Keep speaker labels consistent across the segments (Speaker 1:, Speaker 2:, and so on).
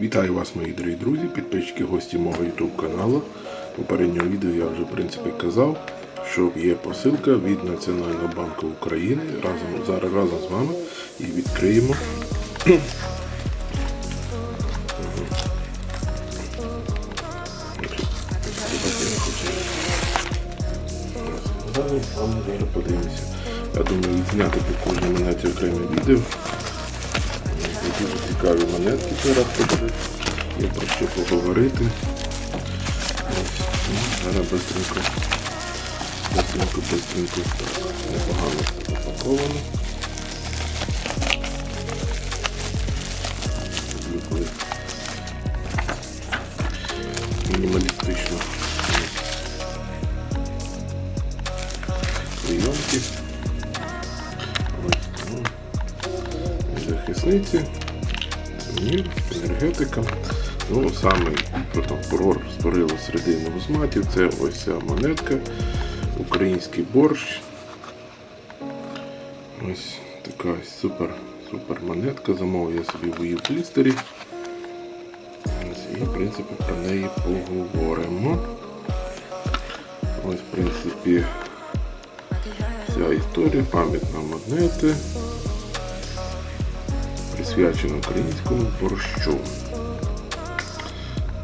Speaker 1: Вітаю вас, мої дорогі друзі, підписчики, гості мого YouTube каналу. У попередньому відео я вже в принципі казав, що є посилка від Національного банку України. Разом зараз разом з вами і відкриємо. Я думаю, відзняти по кожній монеті окреме відео. Дуже цікаві монетки зараз подивитися. Є про що поговорити. Ось, ну, Зараз быстренько, быстренько, быстренько. Так, непогано все запаковано. Люблю, коли Мінімалістично. Прийомки. Ось, ну, захисниці, сувенір, енергетика. Ну, саме фурор створило середи нумізматів. Це ось ця монетка, український борщ. Ось така супер, супер монетка. Замовив я собі в її плістері. І в принципі про неї поговоримо. Ось, в принципі, вся історія, пам'ятна монети присвячена українському борщу.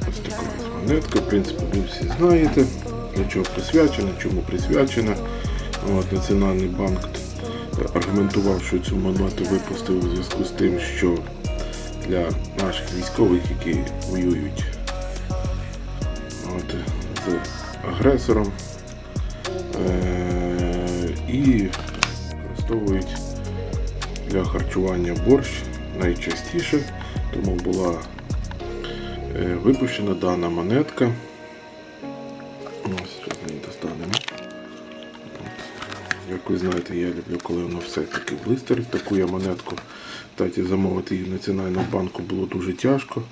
Speaker 1: Ось така монетка, в принципі, ви всі знаєте, для чого присвячена, чому присвячена. От, Національний банк аргументував, що цю монету випустив у зв'язку з тим, що для наших військових, які воюють от, з агресором е- і використовують для харчування борщ найчастіше, тому була е, випущена дана монетка. Зараз ми достанемо. Як ви знаєте, я люблю, коли воно все-таки в блистері. Таку я монетку кстати, замовити її в Національному банку було дуже тяжко.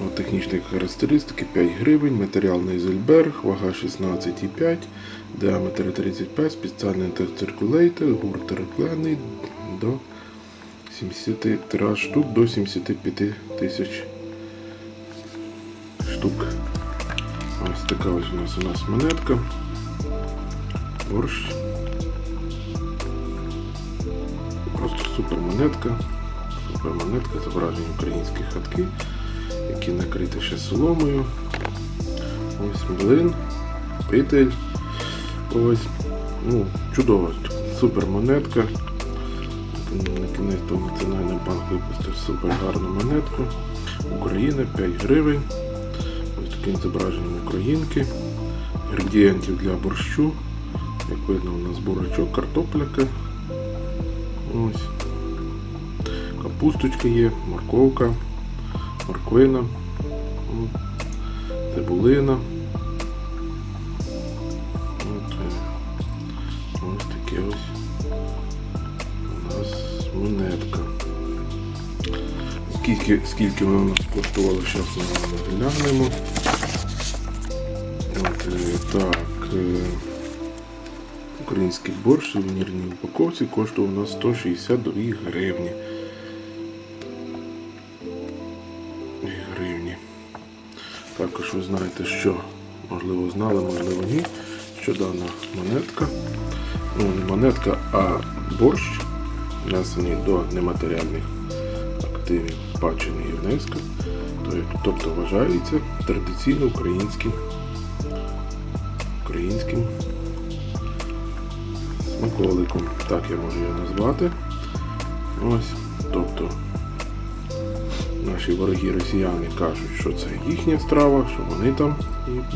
Speaker 1: От, технічні характеристики 5 гривень, матеріал Нейзельберг, вага 16,5, діаметр 35, спеціальний інтерциркулейтер, гурт тераплений до 70 тираж штук до 75 тисяч штук. Ось така ось у нас у нас монетка. Борщ. Просто супер монетка. Супер монетка, зображені українські хатки, які накриті ще соломою. Ось млин, питель. Ось. Ну, чудова, супер монетка. На кінець до Національний банк випустив супер гарну монетку. Україна 5 гривень. Ось таким зображенням українки. Інгредієнтів для борщу. Як видно, у нас бурачок, картопляка. Ось. Капусточка є, морковка, морквина, цибулина. Монетка. Скільки, скільки вона у нас коштувала, зараз ми з глянемо. От, е, так. е, Український борщ в сувенірній упаковці коштував у нас 162 гривні. гривні. Також ви знаєте, що, можливо, знали, можливо, ні, що дана монетка, ну не монетка, а борщ, внесений до нематеріальних активів спадщини ЮНЕСКО, тобто вважається традиційно українським українським смаколиком. Так я можу його назвати. Ось, тобто наші вороги росіяни кажуть, що це їхня страва, що вони там,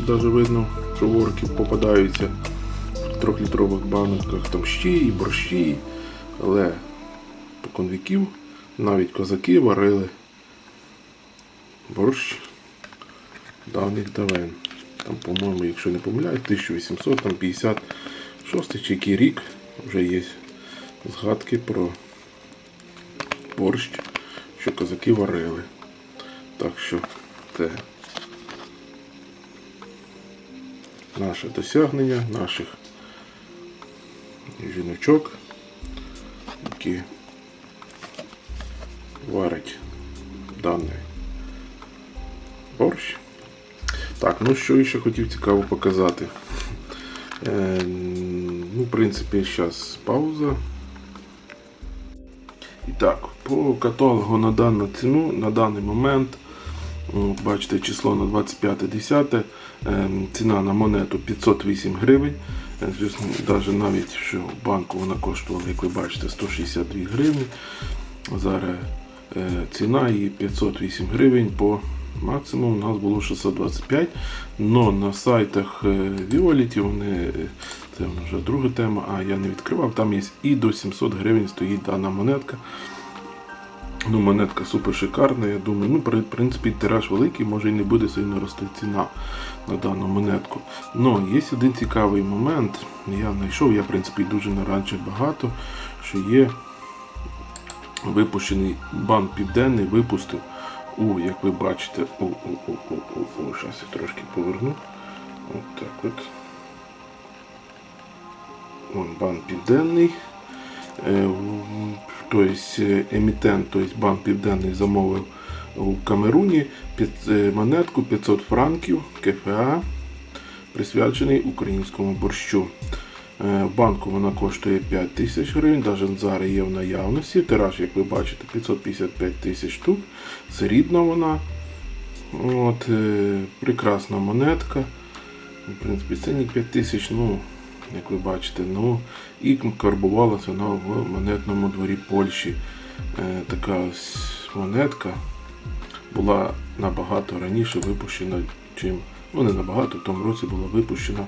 Speaker 1: навіть видно, що ворки попадаються в трьохлітрових баночках, там щі і борщі. Але покон віків навіть козаки варили борщ давних давен. Там, по-моєму, якщо не помиляюсь, 1856 чи який рік вже є згадки про борщ, що козаки варили. Так що це наше досягнення наших жіночок, які варять дане борщ. Так, ну що ще хотів цікаво показати. Е, ну, в принципі, зараз пауза. І так, по каталогу на дану ціну, на даний момент, бачите, число на 25.10, е, ціна на монету 508 гривень. Е, Звісно, навіть навіть що банку вона коштувала, як ви бачите, 162 гривні. Зараз ціна її 508 гривень по максимум у нас було 625. Но на сайтах е, Violet вони, е, це вже друга тема, а я не відкривав, там є і до 700 гривень стоїть дана монетка. Ну, монетка супер шикарна, я думаю, ну, в принципі, тираж великий, може і не буде сильно рости ціна на дану монетку. Ну, є один цікавий момент. Я знайшов, я, в принципі, дуже на раніше багато, що є випущений банк Південний випустив у, як ви бачите, у, у, у, у, у, у, зараз я трошки поверну. От так от. Вон банк Південний. Е, Тобто е, емітент, тобто банк Південний замовив у Камеруні е, монетку 500 франків КФА, присвячений українському борщу. Е, В банку вона коштує 5 тисяч гривень, навіть зараз є в наявності. Тираж, як ви бачите, 555 тисяч штук. Срібна вона. От, е, прекрасна монетка. В принципі, цінник 5 тисяч, ну, як ви бачите, ну, і карбувалася вона в монетному дворі Польщі. Е, така ось монетка була набагато раніше випущена, чим, ну не набагато, в тому році була випущена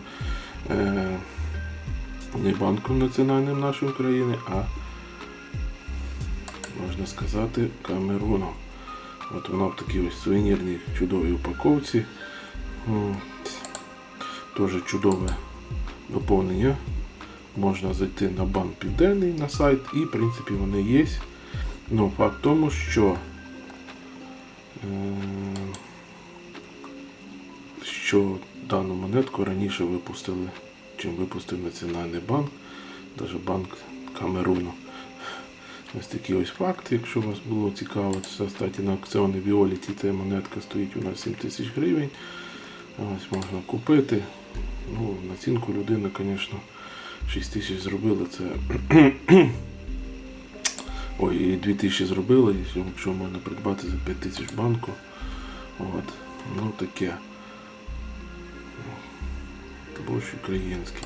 Speaker 1: не банком національним нашої країни, а можна сказати Камеруном. От вона в такій ось сувенірній чудовій упаковці. Теж чудове доповнення. Можна зайти на банк Південний на сайт і, в принципі, вони є. Ну, факт в тому, що, е, що дану монетку раніше випустили, чим випустив Національний банк, навіть банк Камеруну. Ось такий ось факт, якщо вас було цікаво, це кстати, на аукціоні Віоліті ця монетка стоїть у нас 7 тисяч гривень. Ось можна купити. Ну, націнку людина, звісно, 6 тисяч зробила. Це Ой, і 2 тисячі зробила, якщо можна придбати за 5 тисяч банку. От. Ну таке. Борщ український.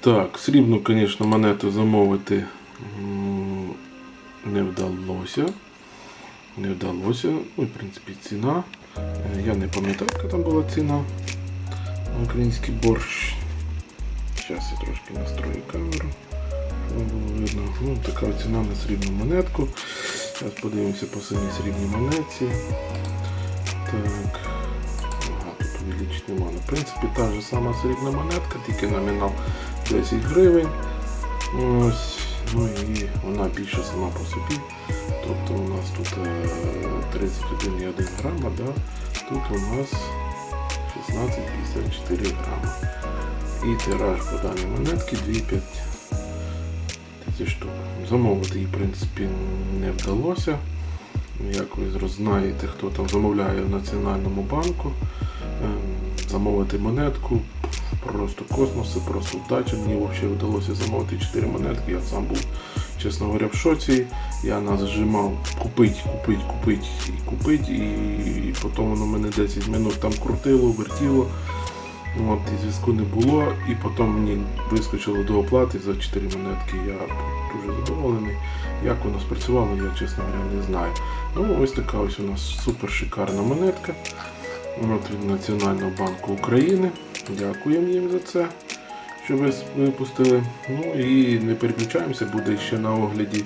Speaker 1: Так, срібну, звісно, монету замовити не вдалося. Не вдалося. Ну, в принципі, ціна. Я не пам'ятаю, яка там була ціна на український борщ. Зараз я трошки настрою камеру. щоб було видно. Ну, така ціна на срібну монетку. Зараз подивимося по самій срібній монетці. Так. Увеличити немає. В принципі, та ж сама срібна монетка, тільки номінал 10 гривень. Ось. Ну і вона більша сама по собі. Тобто у нас тут е, 31,1 грама, да? тут у нас 16,54 грама. І тираж по даній монетки 2,5 тисяч штук. Замовити її, в принципі, не вдалося. Як ви знаєте, хто там замовляє в Національному банку, ем, замовити монетку, просто космос, це просто вдача. Мені взагалі вдалося замовити 4 монетки. Я сам був, чесно говоря, в шоці. Я нас зжимав купить, купить, купить і купить. І потім воно мене 10 минут там крутило, вертіло. От, і зв'язку не було, і потім мені вискочило до оплати за 4 монетки. Я дуже. Як воно спрацювало, я чесно говоря не знаю. Ну, ось така ось у нас супер шикарна монетка. От від Національного банку України. Дякуємо їм за це, що ви випустили. Ну і не переключаємося, буде ще на огляді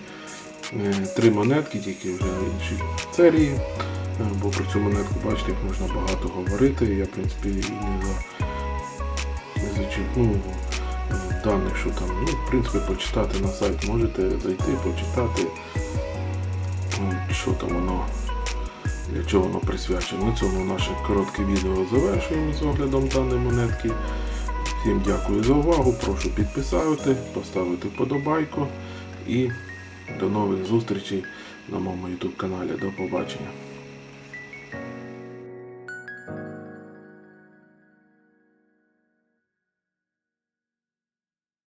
Speaker 1: е, три монетки, тільки вже в іншій серії. Е, Бо про цю монетку, бачите, як можна багато говорити. Я, в принципі, і не за не зачерпнув е, даних, що там, ну, в принципі, почитати на сайт можете зайти, почитати, е, що там воно, для чого воно присвячено. На цьому наше коротке відео завершуємо з оглядом даної монетки. Всім дякую за увагу, прошу підписати, поставити вподобайку і до нових зустрічей на моєму YouTube каналі. До побачення.